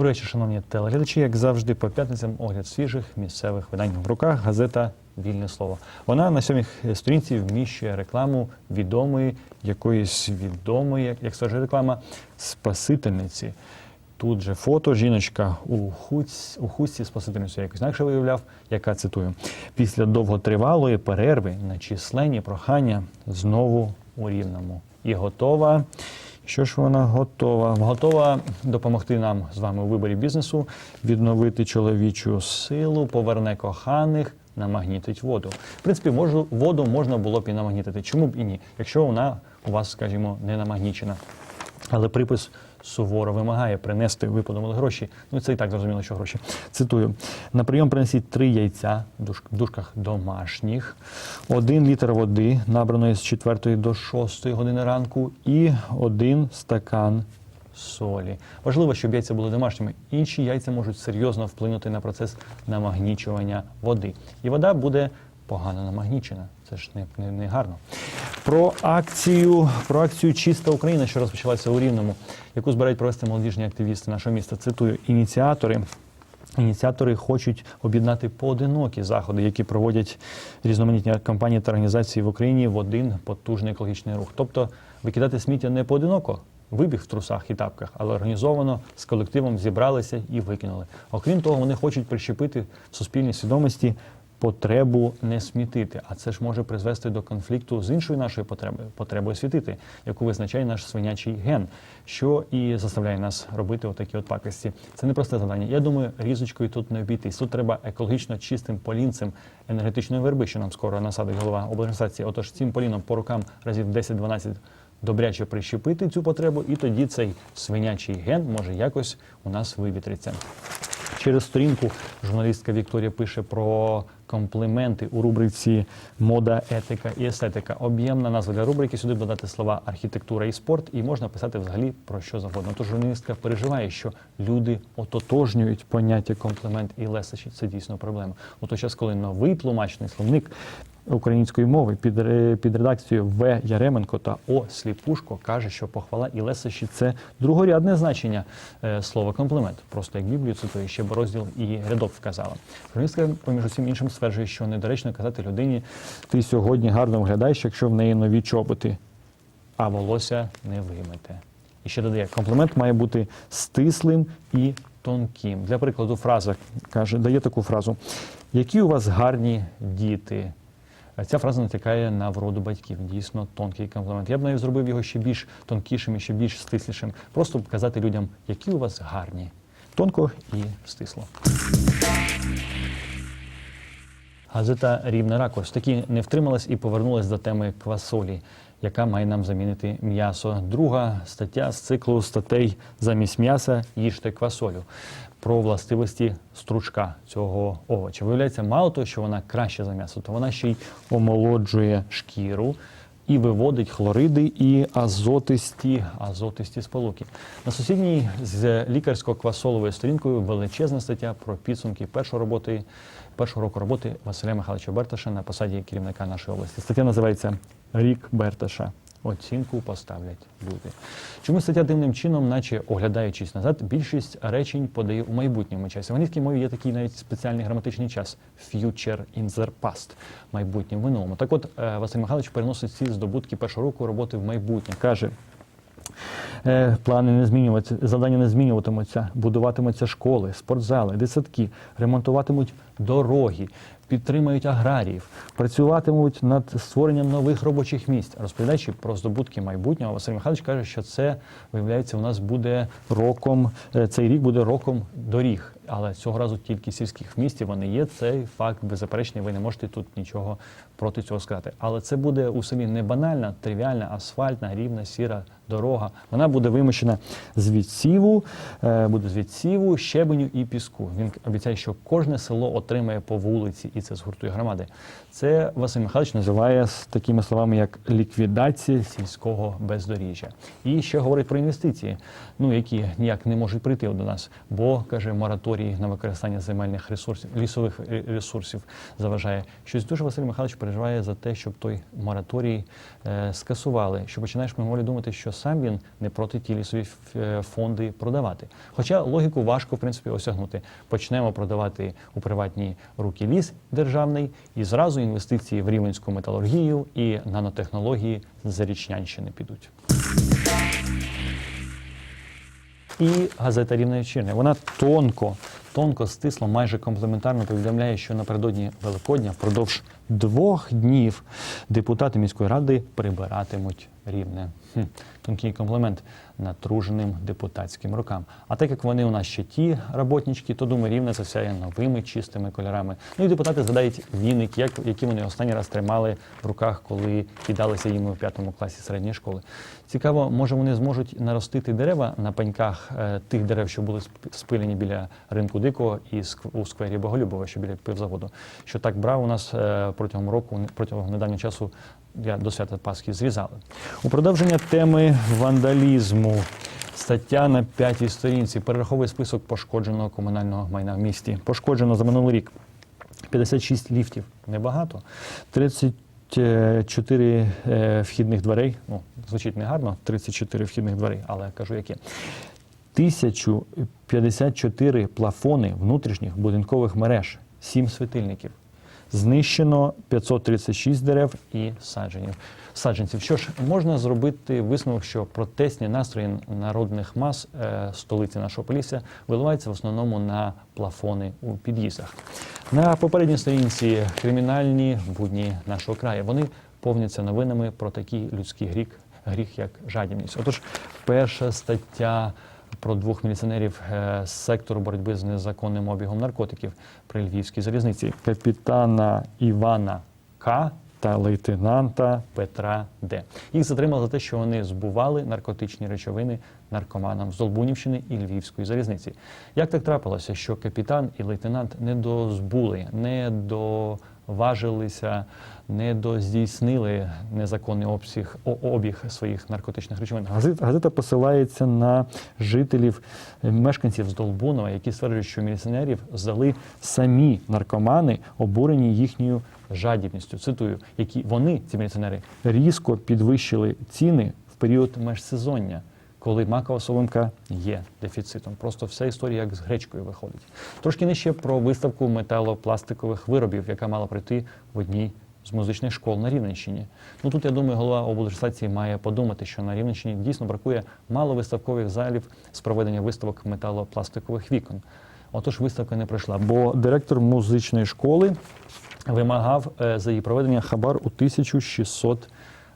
Добрий вечір, шановні телеглядачі. Як завжди, по п'ятницям огляд свіжих місцевих видань в руках. Газета Вільне слово. Вона на сьомій сторінці вміщує рекламу відомої, якоїсь відомої, як, скаже реклама, спасительниці. Тут же фото, жіночка у хуць, у хустці спасительницю якось інакше виявляв, яка цитую: після довготривалої перерви на численні прохання знову у рівному. І готова. Що ж вона готова? Готова допомогти нам з вами у виборі бізнесу, відновити чоловічу силу, поверне коханих, намагнітить воду. В принципі, можу, воду можна було б і намагнітити. Чому б і ні? Якщо вона у вас, скажімо, не намагнічена. Але припис суворо вимагає принести, ви подумали гроші. Ну це і так зрозуміло, що гроші. Цитую: на прийом принесіть три яйця в дужках домашніх, один літр води, набраної з 4 до 6 години ранку, і один стакан солі. Важливо, щоб яйця були домашніми. Інші яйця можуть серйозно вплинути на процес намагнічування води. І вода буде погано намагнічена. Це ж не, не, не гарно. Про акцію, про акцію Чиста Україна, що розпочалася у Рівному, яку збирають провести молодіжні активісти нашого міста. Цитую ініціатори. Ініціатори хочуть об'єднати поодинокі заходи, які проводять різноманітні компанії та організації в Україні в один потужний екологічний рух. Тобто викидати сміття не поодиноко, вибіг в трусах і тапках, але організовано з колективом зібралися і викинули. Окрім того, вони хочуть прищепити в суспільній свідомості потребу не смітити, а це ж може призвести до конфлікту з іншою нашою потребою потребою світити, яку визначає наш свинячий ген, що і заставляє нас робити отакі от пакості. Це не просте завдання. Я думаю, різочкою тут не обійтись. Тут треба екологічно чистим полінцем енергетичної верби, що нам скоро насадить голова обладміністрації. Отож, цим поліном по рукам разів 10-12 добряче прищепити цю потребу, і тоді цей свинячий ген може якось у нас вивітриться. Через сторінку журналістка Вікторія пише про компліменти у рубриці Мода, етика і естетика. Об'ємна назва для рубрики. Сюди додати слова архітектура і спорт, і можна писати взагалі про що завгодно. Тож журналістка переживає, що люди ототожнюють поняття комплімент і лесачі. Це дійсно проблема. У той час, коли новий тлумачний словник української мови під, під редакцією В. Яременко та О. Сліпушко каже, що похвала і лесощі це другорядне значення е, слова комплімент. Просто як Біблію цитує, ще б розділ і рядок вказала. Журналістка, поміж усім іншим, стверджує, що недоречно казати людині, ти сьогодні гарно виглядаєш, якщо в неї нові чоботи, а волосся не вимите. І ще додає, комплімент має бути стислим і тонким. Для прикладу, фраза каже, дає таку фразу: які у вас гарні діти. Ця фраза натякає на вроду батьків. Дійсно тонкий комплімент. Я б навіть зробив його ще більш тонкішим і ще більш стислішим. Просто показати казати людям, які у вас гарні. Тонко і стисло. Газета Рівна ракурс таки не втрималась і повернулась до теми квасолі, яка має нам замінити м'ясо. Друга стаття з циклу статей замість м'яса їжте квасолю про властивості стручка цього овоча. Виявляється, мало того, що вона краще за м'ясо, то вона ще й омолоджує шкіру і виводить хлориди і азотисті, азотисті сполуки. На сусідній з лікарсько-квасоловою сторінкою величезна стаття про підсумки першої роботи, першого року роботи Василя Михайловича Берташа на посаді керівника нашої області. Стаття називається Рік Берташа. Оцінку поставлять люди. Чому стаття дивним чином, наче оглядаючись назад, більшість речень подає у майбутньому часі. В англійській мові є такий навіть спеціальний граматичний час future in the past, майбутнє в минулому. Так от е, Василь Михайлович переносить ці здобутки першого року роботи в майбутнє. Каже, Е, Плани не змінюватися, завдання не змінюватимуться, будуватимуться школи, спортзали, дитсадки, ремонтуватимуть дороги, підтримають аграріїв, працюватимуть над створенням нових робочих місць. Розповідаючи про здобутки майбутнього, Василь Михайлович каже, що це виявляється, у нас буде роком. е, Цей рік буде роком доріг, але цього разу тільки сільських в місті вони є. Цей факт беззаперечний. Ви не можете тут нічого проти цього сказати. Але це буде у селі не банальна, тривіальна, асфальтна, рівна, сіра дорога. Вона буде вимощена з відсіву, е, буде з відсіву, щебеню і піску. Він обіцяє, що кожне село отримає по вулиці які це згуртує громади. Це Василь Михайлович називає з такими словами, як ліквідація сільського бездоріжжя. І ще говорить про інвестиції, ну які ніяк не можуть прийти до нас, бо каже, мораторій на використання земельних ресурсів, лісових е, ресурсів заважає. Щось дуже Василь Михайлович переживає за те, щоб той мораторій е, скасували. Що починаєш мимоволі думати, що сам він не проти ті лісові е, фонди продавати. Хоча логіку важко в принципі осягнути. Почнемо продавати у приватні руки ліс державний і зразу інвестиції в рівенську металургію і нанотехнології з Зарічнянщини підуть. І газета Рівне. Вона тонко, тонко стисло, майже комплементарно повідомляє, що напередодні Великодня впродовж двох днів депутати міської ради прибиратимуть рівне. Хм, тонкий комплімент натруженим депутатським рукам. А так як вони у нас ще ті роботнички, то думаю, рівне це сяє новими чистими кольорами. Ну і депутати згадають віник, як, які вони останній раз тримали в руках, коли кидалися їм у п'ятому класі середньої школи. Цікаво, може вони зможуть наростити дерева на пеньках е, тих дерев, що були спилені біля ринку дикого і у сквері Боголюбова, що біля пивзаводу. Що так брав у нас е, протягом року, протягом недавнього часу я до свята Пасхи зрізали. У продовження теми вандалізму. Стаття на п'ятій сторінці перераховує список пошкодженого комунального майна в місті. Пошкоджено за минулий рік 56 ліфтів. Небагато. 34 е, вхідних дверей. Ну, звучить негарно, 34 вхідних дверей, але кажу, які. 1054 плафони внутрішніх будинкових мереж, 7 світильників. Знищено 536 дерев і садженів. саджанців. Що ж, можна зробити висновок, що протестні настрої народних мас е, столиці нашого Полісся виливаються в основному на плафони у під'їздах. На попередній сторінці кримінальні будні нашого краю. Вони повняться новинами про такий людський гріх, гріх як жадібність. Отож, перша стаття про двох міліціонерів е, з сектору боротьби з незаконним обігом наркотиків при Львівській залізниці капітана Івана К. Та лейтенанта Петра Д. Їх затримали за те, що вони збували наркотичні речовини наркоманам з Долбунівщини і Львівської залізниці. Як так трапилося, що капітан і лейтенант не дозбули, не доважилися, не доздійснили незаконний обсяг, обіг своїх наркотичних речовин? Газета, газета посилається на жителів, мешканців з Долбунова, які стверджують, що міліціонерів здали самі наркомани, обурені їхньою жадібністю. Цитую, які вони, ці міліціонери, різко підвищили ціни в період межсезоння, коли макова соломка є дефіцитом. Просто вся історія як з гречкою виходить. Трошки нижче про виставку металопластикових виробів, яка мала прийти в одній з музичних школ на Рівненщині. Ну тут я думаю, голова облдержадміністрації має подумати, що на Рівненщині дійсно бракує мало виставкових залів з проведення виставок металопластикових вікон. Отож, виставка не пройшла, бо директор музичної школи вимагав е, за її проведення хабар у 1600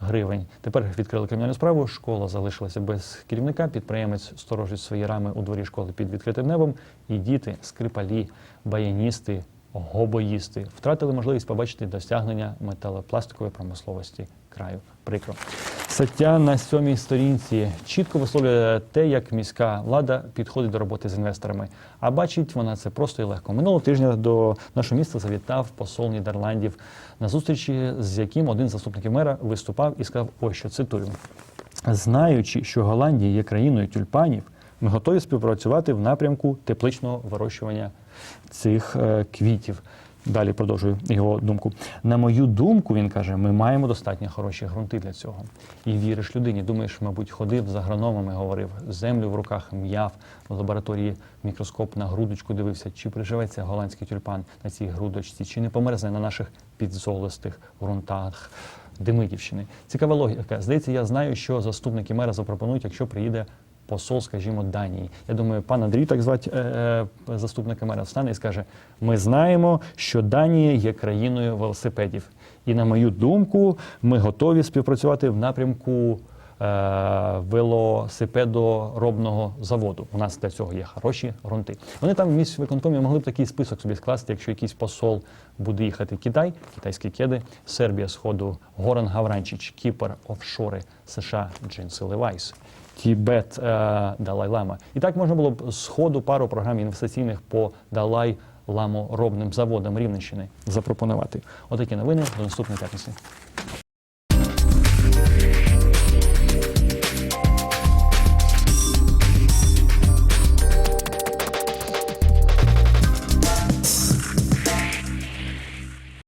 гривень. Тепер відкрили кримінальну справу. Школа залишилася без керівника. Підприємець сторожить свої рами у дворі школи під відкритим небом. І діти, скрипалі, баяністи, гобоїсти втратили можливість побачити досягнення металопластикової промисловості краю. Прикро. Стаття на сьомій сторінці чітко висловлює те, як міська влада підходить до роботи з інвесторами. А бачить вона це просто і легко. Минулого тижня до нашого міста завітав посол Нідерландів на зустрічі, з яким один з заступників мера виступав і сказав: ось що цитую: знаючи, що Голландія є країною тюльпанів, ми готові співпрацювати в напрямку тепличного вирощування цих е, квітів. Далі продовжую його думку. На мою думку, він каже, ми маємо достатньо хороші ґрунти для цього. І віриш людині. Думаєш, мабуть, ходив за агрономами, говорив, землю в руках м'яв в лабораторії мікроскоп на грудочку дивився, чи приживеться голландський тюльпан на цій грудочці, чи не померзне на наших підзолистих ґрунтах. Демидівщини. Цікава логіка. Здається, я знаю, що заступники мера запропонують, якщо приїде посол, скажімо, Данії. Я думаю, пан Андрій, так звати е, е, заступника мера, встане і скаже: ми знаємо, що Данія є країною велосипедів. І на мою думку, ми готові співпрацювати в напрямку. е, Велосипедоробного заводу. У нас для цього є хороші ґрунти. Вони там в міськвиконкомі могли б такий список собі скласти, якщо якийсь посол буде їхати Китай, китайські кеди, Сербія Сходу, Горан Гавранчич, Кіпр, офшори, США, Джинси Левайс. Тібет, е, Далай Лама. І так можна було б з ходу пару програм інвестиційних по Далай ламоробним заводам Рівненщини запропонувати. Отакі новини до наступної п'ятниці.